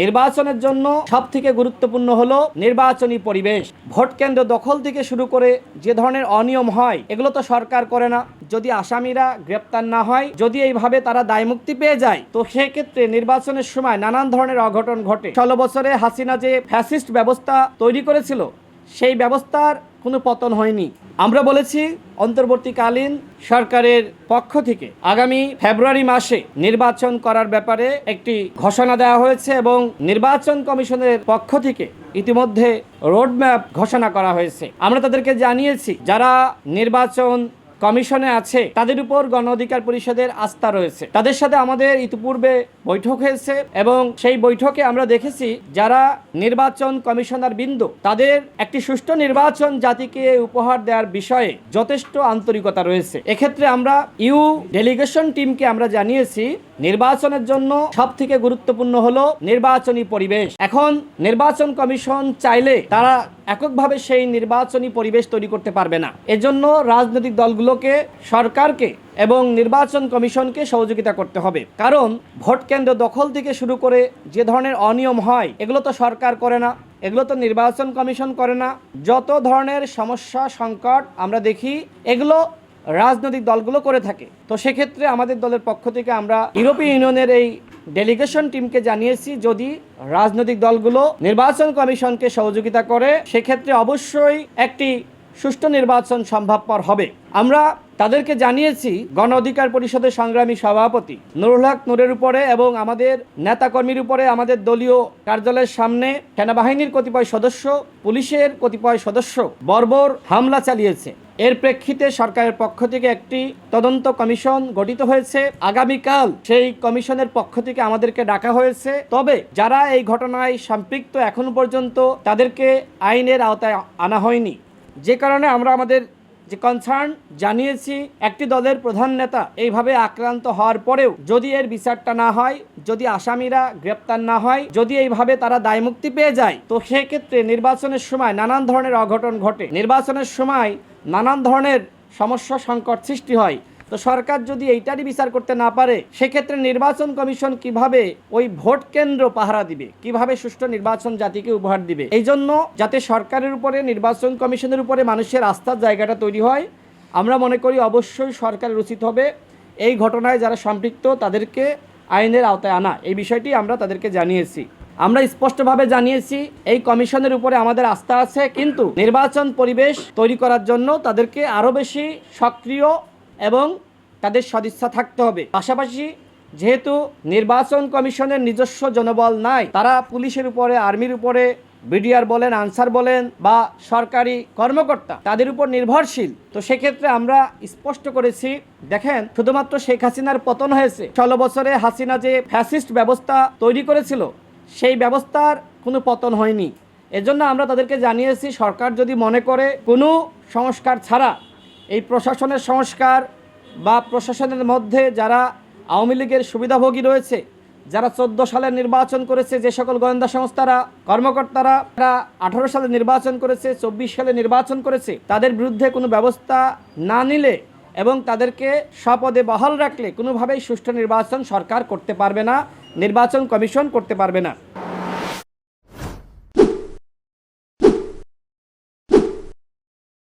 নির্বাচনের জন্য সব থেকে গুরুত্বপূর্ণ হলো নির্বাচনী পরিবেশ। ভোট কেন্দ্র দখল থেকে শুরু করে যে ধরনের অনিয়ম হয়, এগুলো তো সরকার করে না। যদি আসামিরা গ্রেপ্তার না হয়, যদি এইভাবে তারা দায়মুক্তি পেয়ে যায়, তো সেক্ষেত্রে নির্বাচনের সময় নানান ধরনের অঘটন ঘটে। ষোলো বছরে হাসিনা যে ফ্যাসিস্ট ব্যবস্থা তৈরি করেছিল, সেই ব্যবস্থার কোনো পতন হয়নি। আমরা বলেছি অন্তর্বর্তীকালীন সরকারের পক্ষ থেকে আগামী ফেব্রুয়ারি মাসে নির্বাচন করার ব্যাপারে একটি ঘোষণা দেওয়া হয়েছে এবং নির্বাচন কমিশনের পক্ষ থেকে ইতিমধ্যে রোডম্যাপ ঘোষণা করা হয়েছে। আমরা তাদেরকে জানিয়েছি, যারা নির্বাচন কমিশনে আছে, তাদের উপর গণ অধিকার পরিষদের আস্থা রয়েছে। তাদের সাথে আমাদের ইতিপূর্বে বৈঠক হয়েছে এবং সেই বৈঠকে আমরা দেখেছি যারা নির্বাচন কমিশনার বিন্দু, তাদের একটি সুষ্ঠু নির্বাচন জাতিকে উপহার দেওয়ার বিষয়ে যথেষ্ট আন্তরিকতা রয়েছে। এক্ষেত্রে আমরা ইউ ডেলিগেশন টিমকে আমরা জানিয়েছি নির্বাচনের জন্য সব থেকে গুরুত্বপূর্ণ হলো নির্বাচনী পরিবেশ। এখন নির্বাচন কমিশন চাইলে তারা এককভাবে সেই নির্বাচনী পরিবেশ তৈরি করতে পারবে না। এজন্য রাজনৈতিক দলগুলোকে, সরকারকে এবং নির্বাচন কমিশনকে সহযোগিতা করতে হবে। কারণ ভোট কেন্দ্র দখল থেকে শুরু করে যে ধরনের অনিয়ম হয়, এগুলো তো সরকার করে না, এগুলো তো নির্বাচন কমিশন করে না। যত ধরনের সমস্যা, সংকট আমরা দেখি, এগুলো রাজনৈতিক দলগুলো করে থাকে। তো সেক্ষেত্রে আমাদের দলের পক্ষ থেকে আমরা ইউরোপীয় ইউনিয়নের এই ডেলিগেশন টিমকে জানিয়েছি, যদি রাজনৈতিক দলগুলো নির্বাচন কমিশনকে সহযোগিতা করে, সেক্ষেত্রে অবশ্যই একটি সুষ্ঠু নির্বাচন সম্ভবপর হবে। আমরা তাদেরকে জানিয়েছি, গণ অধিকার পরিষদের সংগ্রামী সভাপতি নুরুল হক নূরের উপরে এবং আমাদের নেতাকর্মীর উপরে আমাদের দলীয় কার্যালয়ের সামনে সেনাবাহিনীর কতিপয় সদস্য, পুলিশের কতিপয় সদস্য বর্বর হামলা চালিয়েছে। এর প্রেক্ষিতে সরকারের পক্ষ থেকে একটি তদন্ত কমিশন গঠিত হয়েছে। আগামীকাল সেই কমিশনের পক্ষ থেকে আমাদেরকে ডাকা হয়েছে। তবে যারা এই ঘটনায় সম্পৃক্ত এখন পর্যন্ত তাদেরকে আইনের আওতায় আনা হয়নি। যে কারণে আমরা আমাদের যে কনসার্ন জানিয়েছি একটি দলের প্রধান নেতা এইভাবে আক্রান্ত হওয়ার পরেও যদি এর বিচারটা না হয়, যদি আসামিরা গ্রেপ্তার না হয়, যদি এইভাবে তারা দায় মুক্তি পেয়ে যায়, তো সেক্ষেত্রে নির্বাচনের সময় নানান ধরনের অঘটন ঘটে। নির্বাচনের সময় নানান ধরনের সমস্যা সংকট সৃষ্টি হয়। তো সরকার যদি এইটারই বিচার করতে না পারে, সেক্ষেত্রে নির্বাচন কমিশন কীভাবে ওই ভোট কেন্দ্র পাহারা দিবে? কীভাবে সুষ্ঠু নির্বাচন জাতিকে উপহার দিবে? এই জন্য যাতে সরকারের উপরে, নির্বাচন কমিশনের উপরে মানুষের আস্থার জায়গাটা তৈরি হয়, আমরা মনে করি অবশ্যই সরকারের উচিত হবে। এই ঘটনায় যারা সম্পৃক্ত, তাদেরকে আইনের আওতায় আনা। এই বিষয়টি আমরা তাদেরকে জানিয়েছি। আমরা স্পষ্টভাবে জানিয়েছি, এই কমিশনের উপরে আমাদের আস্থা আছে, কিন্তু নির্বাচন পরিবেশ তৈরি করার জন্য তাদেরকে আরও বেশি সক্রিয় এবং তাদের সদিচ্ছা থাকতে হবে। পাশাপাশি যেহেতু নির্বাচন কমিশনের নিজস্ব জনবল নাই, তারা পুলিশের উপরে, আর্মির উপরে, বিডিআর বলেন, আনসার বলেন বা সরকারি কর্মকর্তা, তাদের উপর নির্ভরশীল। তো সেক্ষেত্রে আমরা স্পষ্ট করেছি, দেখেন, শুধুমাত্র শেখ হাসিনার পতন হয়েছে। ষোলো বছরে হাসিনা যে ফ্যাসিস্ট ব্যবস্থা তৈরি করেছিল, সেই ব্যবস্থার কোনো পতন হয়নি। এজন্য আমরা তাদেরকে জানিয়েছি, সরকার যদি মনে করে কোনো সংস্কার ছাড়া এই প্রশাসনের সংস্কার বা প্রশাসনের মধ্যে যারা আওয়ামী লীগের সুবিধাভোগী রয়েছে, যারা চোদ্দ সালে নির্বাচন করেছে, যে সকল গোয়েন্দা সংস্থারা, কর্মকর্তারা তারা আঠারো সালে নির্বাচন করেছে, চব্বিশ সালে নির্বাচন করেছে, তাদের বিরুদ্ধে কোনো ব্যবস্থা না নিলে এবং তাদেরকে স্বপদে বহাল রাখলে কোনোভাবেই সুষ্ঠু নির্বাচন সরকার করতে পারবে না, নির্বাচন কমিশন করতে পারবে না।